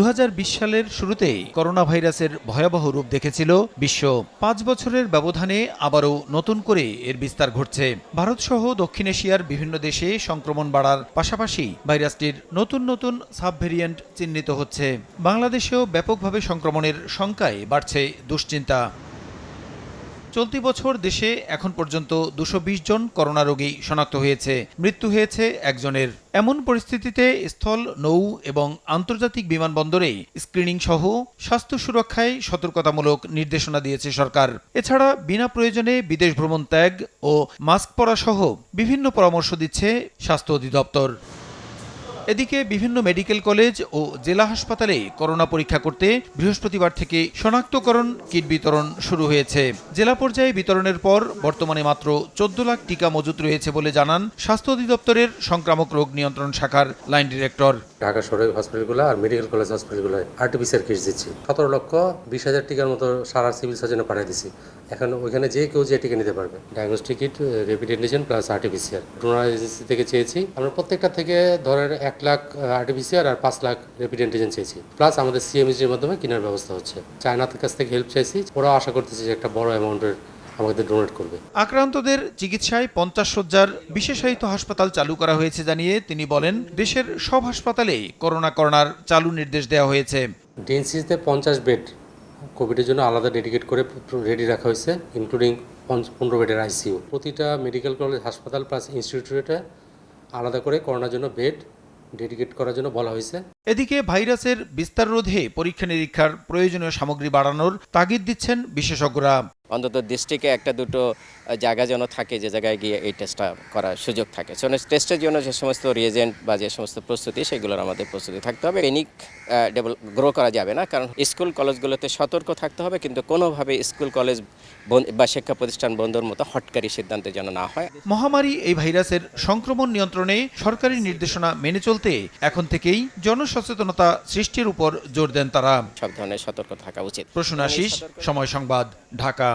দু হাজার বিশ সালের শুরুতেই করোনা ভাইরাসের ভয়াবহ রূপ দেখেছিল বিশ্ব। পাঁচ বছরের ব্যবধানে আবারও নতুন করে এর বিস্তার ঘটছে। ভারতসহ দক্ষিণ এশিয়ার বিভিন্ন দেশে সংক্রমণ বাড়ার পাশাপাশি ভাইরাসটির নতুন নতুন সাব ভেরিয়েন্ট চিহ্নিত হচ্ছে। বাংলাদেশেও ব্যাপকভাবে সংক্রমণের সংখ্যায় বাড়ছে দুশ্চিন্তা। চলতি বছর দেশে এখন পর্যন্ত দুশো জন করোনা রোগী শনাক্ত হয়েছে, মৃত্যু হয়েছে একজনের। এমন পরিস্থিতিতে স্থল, নৌ এবং আন্তর্জাতিক বিমানবন্দরে স্ক্রিনিং সহ স্বাস্থ্য সুরক্ষায় সতর্কতামূলক নির্দেশনা দিয়েছে সরকার। এছাড়া বিনা প্রয়োজনে বিদেশ ভ্রমণ ত্যাগ ও মাস্ক পরা সহ বিভিন্ন পরামর্শ দিচ্ছে স্বাস্থ্য অধিদপ্তর। এদিকে বিভিন্ন মেডিকেল কলেজ ও জেলা হাসপাতালে করোনা পরীক্ষা করতে বৃহস্পতিবার থেকে শনাক্তকরণ কিট বিতরণ শুরু হয়েছে। জেলা পর্যায়ে বিতরণের পর বর্তমানে মাত্র চোদ্দ লাখ টিকা মজুত রয়েছে বলে জানান স্বাস্থ্য অধিদপ্তরের সংক্রামক রোগ নিয়ন্ত্রণ শাখার লাইন ডিরেক্টর। ঢাকা শহরের হসপিটালগুলো আর মেডিকেল কলেজ হসপিটালগুলো আরটিপিসিআর কিট দিচ্ছি। সতেরো লক্ষ বিশ হাজার টিকার মতো সারা সিভিল সার্জনে পাঠিয়ে দিচ্ছি এখন ওইখানে যে কেউ যে টিকা নিতে পারবে। Diagnostic kit rapid antigen plus RTPCR donor agency থেকে চেয়েছি। আমরা প্রত্যেকটা থেকে ধরেন এক লাখ আরটিপিসিআর আর পাঁচ লাখ রেপিড অ্যান্টিজেন চেয়েছি প্লাস আমাদের সিএমএসির মাধ্যমে কেনার ব্যবস্থা হচ্ছে। চায়নার কাছ থেকে হেল্প চাইছি। ওরাও আশা করতেছে যে একটা বড় অ্যামাউন্টের আমাদের ডোনেট করবে। আক্রান্তদের চিকিৎসায় পঞ্চাশ শয্যার বিশেষায়িত হাসপাতাল চালু করা হয়েছে জানিয়ে তিনি বলেন দেশের সব হাসপাতালেই করোনা করোনার চালু নির্দেশ দেওয়া হয়েছে। ডিএনসিতে পঞ্চাশ বেড কোভিডের জন্য আলাদা ডেডিকেট করে রেডি রাখা হয়েছে ইনক্লুডিং পনেরো বেডের আইসিইউ প্রতিটা মেডিকেল কলেজ হাসপাতাল প্লাস ইনস্টিটিউটে আলাদা করে করোনার জন্য বেড ডেডিকেট করার জন্য বলা হয়েছে। এদিকে ভাইরাসের বিস্তার রোধে পরীক্ষা নিরীক্ষার প্রয়োজনীয় সামগ্রী বাড়ানোর তাগিদ দিচ্ছেন বিশেষজ্ঞরা। অন্তত ডিস্ট্রিক্টে একটা দুটো জায়গা যেন থাকে যে জায়গায় গিয়ে এই টেস্টটা করার সুযোগ থাকে। সো টেস্টের জন্য যে সমস্ত রিয়েজেন্ট বা যে সমস্ত প্রস্তুতি সেগুলোর আমাদের প্রস্তুতি থাকতে হবে। এনিক ডেভেলপ গ্রো করা যাবে না কারণ স্কুল কলেজগুলোতে সতর্ক থাকতে হবে কিন্তু কোনোভাবে স্কুল কলেজ বা শিক্ষা প্রতিষ্ঠান বন্ধর মতো হটকারী সিদ্ধান্ত যেন না হয়। মহামারী এই ভাইরাসের সংক্রমণ নিয়ন্ত্রণে সরকারি নির্দেশনা মেনে চলতে এখন থেকেই জনসচেতনতা সৃষ্টির উপর জোর দেন তারা। সব ধরনের সতর্ক থাকা উচিত। প্রসূন আশিস সময় সংবাদ ঢাকা।